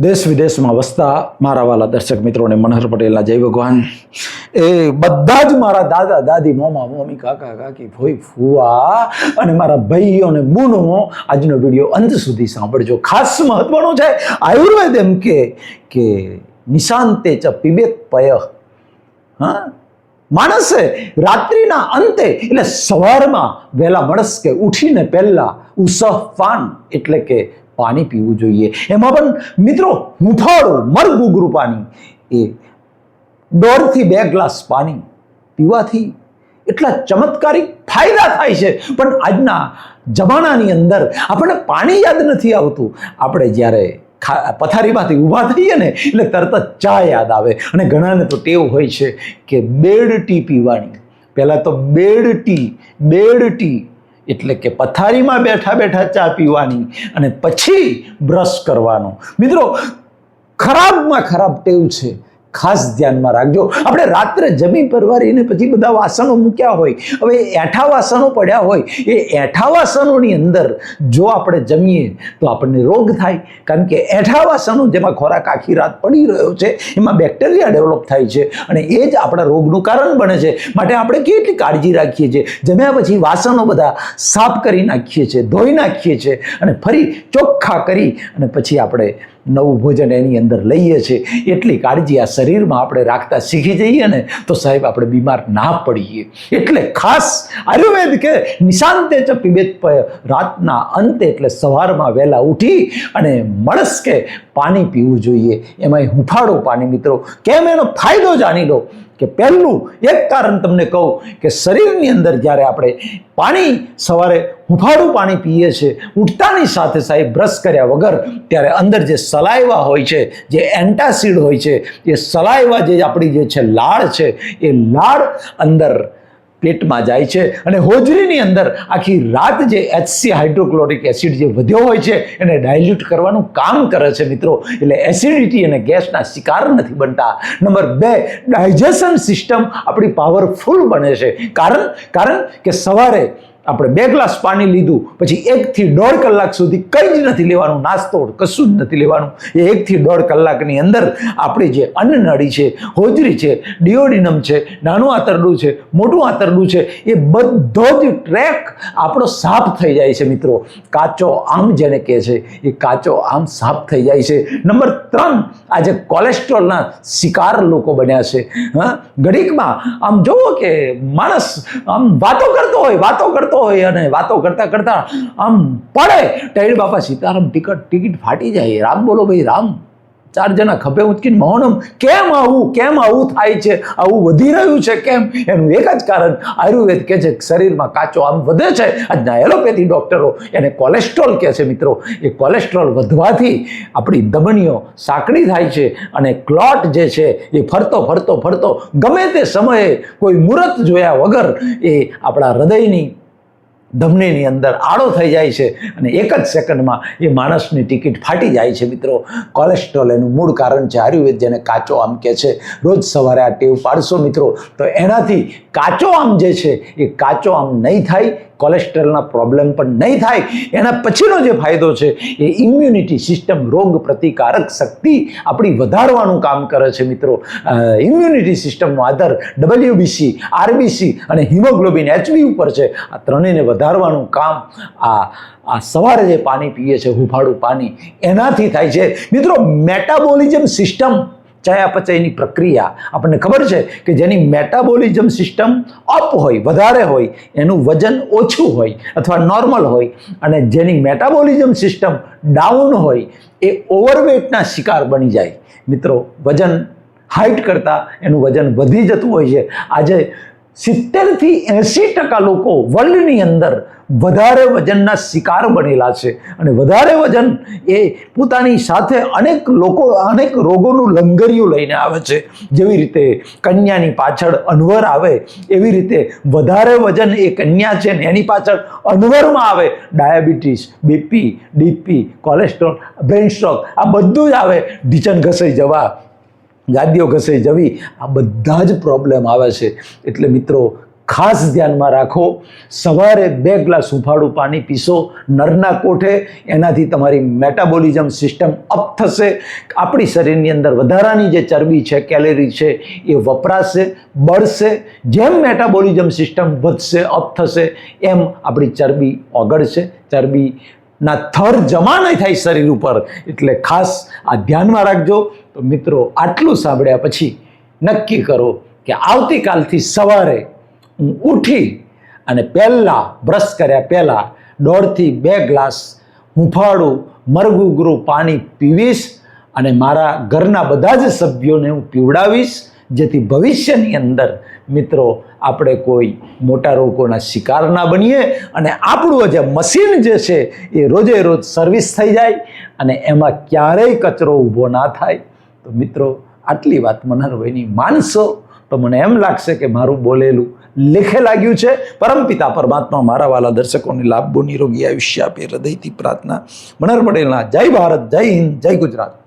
દેશ વિદેશમાં વસતા મારા વાલા દર્શક મિત્રોને મનહર પટેલના જય ભગવાન. એ બધા જ મારા દાદા, દાદી, મોમા, મોમી, કાકા, કાકી, ભોઈ ફુવા અને મારા ભાઈઓ અને બુનો આજનો વીડિયો અંત સુધી સાંભળજો. ખાસ મહત્વનો છે આયુર્વેદ એમ કે કે નિશાંતે ચ પિબેત પય. હા? માણસે રાત્રિના અંતે, એટલે સવારમાં વહેલા મળસ કે ઉઠીને પહેલા ઉસહ પાન એટલે કે પાણી પીવું જોઈએ. એમાં પણ મિત્રો હુંફાળું મરગુગરું પાણી એ દોઢથી બે ગ્લાસ પાણી પીવાથી એટલા ચમત્કારિક ફાયદા થાય છે. પણ આજના જમાનાની અંદર આપણને પાણી યાદ નથી આવતું. આપણે જ્યારે પથારીમાંથી ઊભા થઈએ ને, એટલે તરત જ ચા યાદ આવે. અને ઘણાને તો ટેવ હોય છે કે બેડ ટી પીવાની. પહેલાં તો બેડ ટી બેડ ટી એટલે કે પથારીમાં બેઠા બેઠા ચા પીવાની અને પછી બ્રશ કરવાનો. મિત્રો, ખરાબમાં ખરાબ ટેવ છે. ખાસ ધ્યાનમાં રાખજો. આપણે રાત્રે જમી પરવારીને પછી બધા વાસણો મૂક્યા હોય. હવે એઠા વાસણો પડ્યા હોય, એ એઠા વાસણોની અંદર જો આપણે જમીએ તો આપણને રોગ થાય. કારણ કે એઠા વાસણો જેમાં ખોરાક આખી રાત પડી રહ્યો છે, એમાં બેક્ટેરિયા ડેવલપ થાય છે અને એ જ આપણા રોગનું કારણ બને છે. માટે આપણે કેટલી કાળજી રાખીએ છીએ? જમ્યા પછી વાસણો બધા સાફ કરી નાખીએ છીએ, ધોઈ નાખીએ છીએ અને ફરી ચોખ્ખા કરી અને પછી આપણે નવું ભોજન એની અંદર લઈએ છીએ એટલી કાળજી આ શરીરમાં આપણે રાખતા શીખી જઈએ ને તો સાહેબ આપણે બીમાર ના પડીએ. એટલે ખાસ આયુર્વેદ કે નિશાંતે ચ પિબેત રાતના અંતે એટલે સવારમાં વહેલા ઉઠી અને મળસ કે પાણી પીવું જોઈએ. એમાં હુંફાળો પાણી મિત્રો. કેમ એનો ફાયદો જાણી લો કે પહેલું એક કારણ તમને કહું કે શરીરની અંદર જ્યારે આપણે પાણી સવારે હુંફાળું પાણી પીએ છીએ ઉઠતાની સાથે સાહેબ બ્રશ કર્યા વગર ત્યારે અંદર જે સલાઈવા હોય છે, જે એન્ટાસિડ હોય છે, એ સલાઈવા જે આપણી જે છે લાળ છે, એ લાળ અંદર પેટમાં જાય છે અને હોજરીની અંદર આખી રાત જે એચસી હાઇડ્રોક્લોરિક એસિડ જે વધ્યો હોય છે, એને ડાયલ્યુટ કરવાનું કામ કરે છે મિત્રો. એટલે એસિડિટી અને ગેસના શિકાર નથી બનતા. નંબર બે ડાયજેશન સિસ્ટમ આપણી પાવરફુલ બને છે. કારણ કારણ કે સવારે આપણે બે ગ્લાસ પાણી લીધું, પછી એકથી દોઢ કલાક સુધી કંઈ જ નથી લેવાનું, નાસ્તો કશું જ નથી લેવાનું. એ એકથી દોઢ કલાકની અંદર આપણી જે અન્નનળી છે, હોજરી છે, ડિયોડિનમ છે, નાનું આંતરડું છે, મોટું આંતરડું છે, એ બધો જ ટ્રેક આપણો સાફ થઈ જાય છે મિત્રો. કાચો આમ જેને કહે છે, એ કાચો આમ સાફ થઈ જાય છે. નંબર ત્રણ આજે કોલેસ્ટ્રોલના શિકાર લોકો બન્યા છે, હા? ઘડીકમાં આમ જુઓ કે માણસ આમ વાતો કરતો હોય, વાતો કરતો હોય અને વાતો કરતા કરતા આમ પડે. ટાઈડ બાપા, સીતારામ ટિકટ, ટિકિટ ફાટી જાય. રામ બોલો ભાઈ, રામ. ચાર જણા ખભે ઉંચકીને મૌનમ, કેમ આવું? કેમ આવું થાય છે? આવું વધી રહ્યું છે કેમ? એનું એક જ કારણ, આયુર્વેદ કહે છે કે શરીરમાં કાચો આમ વધે છે. આજના એલોપેથી ડૉક્ટરો એને કોલેસ્ટ્રોલ કહે છે મિત્રો. એ કોલેસ્ટ્રોલ વધવાથી આપણી ધમનીઓ સાંકડી થાય છે અને ક્લોટ જે છે એ ફરતો ફરતો ફરતો ગમે તે સમયે કોઈ મુહૂર્ત જોયા વગર એ આપણા હૃદયની ધમનીની અંદર આડો થઈ જાય છે અને એક જ સેકન્ડમાં એ માણસની ટિકિટ ફાટી જાય છે મિત્રો. કોલેસ્ટ્રોલ એનું મૂળ કારણ છે આયુર્વેદ જેને કાચો આમ કહે છે. રોજ સવારે આ ટેવ પાડશો મિત્રો. તો એનાથી કાચો આમ જે છે એ કાચો આમ નહીં થાય કોલેસ્ટ્રોલના પ્રોબ્લેમ પણ નહીં થાય, એના પછીનો જે ફાયદો છે એ ઇમ્યુનિટી સિસ્ટમ રોગ પ્રતિકારક શક્તિ આપણી વધારવાનું કામ કરે છે મિત્રો. ઇમ્યુનિટી સિસ્ટમનો આધાર ડબલ્યુબીસી આરબીસી અને હિમોગ્લોબિન એચબી ઉપર છે. આ ત્રણેયને વધારવાનું કામ આ આ સવારે જે પાણી પીએ છે હુફાળું પાણી એનાથી થાય છે. મિત્રો મેટાબોલિઝમ સિસ્ટમ ચયાપચયની પ્રક્રિયા આપણને ખબર છે કે જેની મેટાબોલિઝમ સિસ્ટમ અપ હોય, વધારે હોય, એનું વજન ઓછું હોય અથવા નોર્મલ હોય અને જેની મેટાબોલિઝમ સિસ્ટમ ડાઉન હોય એ ઓવરવેટના શિકાર બની જાય. મિત્રો, વજન હાઇટ કરતાં એનું વજન વધી જતું હોય છે. આજે સિત્તેરથી એંસી ટકા લોકો વર્લ્ડની અંદર વધારે વજનના શિકાર બનેલા છે. અને વધારે વજન એ પોતાની સાથે અનેક લોકો, અનેક રોગોનું લંગરિયું લઈને આવે છે. જેવી રીતે કન્યાની પાછળ અનવર આવે, એવી રીતે વધારે વજન એ કન્યા છે ને એની પાછળ અનવરમાં આવે. Diabetes, BP, DP, cholesterol brain stroke, આ બધું જ આવે. ઢીચન ઘસાઈ જવા ગાદીઓ ઘસાઈ જવી, આ બધા જ પ્રોબ્લેમ આવે છે. એટલે મિત્રો, ખાસ ધ્યાનમાં રાખો, સવારે બે ગ્લાસ હુંફાળું પાણી પીશો, નરના કોઠે, એનાથી તમારી મેટાબોલિઝમ સિસ્ટમ અપ થશે. આપણી શરીરની અંદર વધારાની જે ચરબી છે કેલેરી છે, એ વપરાશે, બળશે. જેમ મેટાબોલિઝમ સિસ્ટમ વધશે અપ થશે, એમ આપણી ચરબી ઓગળશે. ચરબી ના થર જમા નહીં થાય શરીર ઉપર. એટલે ખાસ આ ધ્યાનમાં રાખજો. તો મિત્રો, આટલું સાંભળ્યા પછી નક્કી કરો કે આવતીકાલથી સવારે હું ઉઠી અને પહેલાં બ્રશ કર્યા પહેલાં દોઢથી બે ગ્લાસ હુંફાળું મરઘુગરું પાણી પીવીશ અને મારા ઘરના બધા જ સભ્યોને હું પીવડાવીશ, જેથી ભવિષ્યની અંદર મિત્રો આપણે કોઈ મોટા રોગોના શિકાર ના બનીએ અને આપણું જે મશીન જે છે એ રોજે રોજ સર્વિસ થઈ જાય અને એમાં ક્યારેય કચરો ઊભો ના થાય. તો મિત્રો, આટલી વાત મનહરભાઈની માનશો તો મને એમ લાગશે કે મારું બોલેલું લેખે લાગ્યું છે. પરમપિતા પરમાત્મા મારા વાલા દર્શકોને લાભો નિરોગી આયુષ્ય આપે, હૃદયથી પ્રાર્થના. મનહર પટેલના જય ભારત, જય હિન્દ, જય ગુજરાત.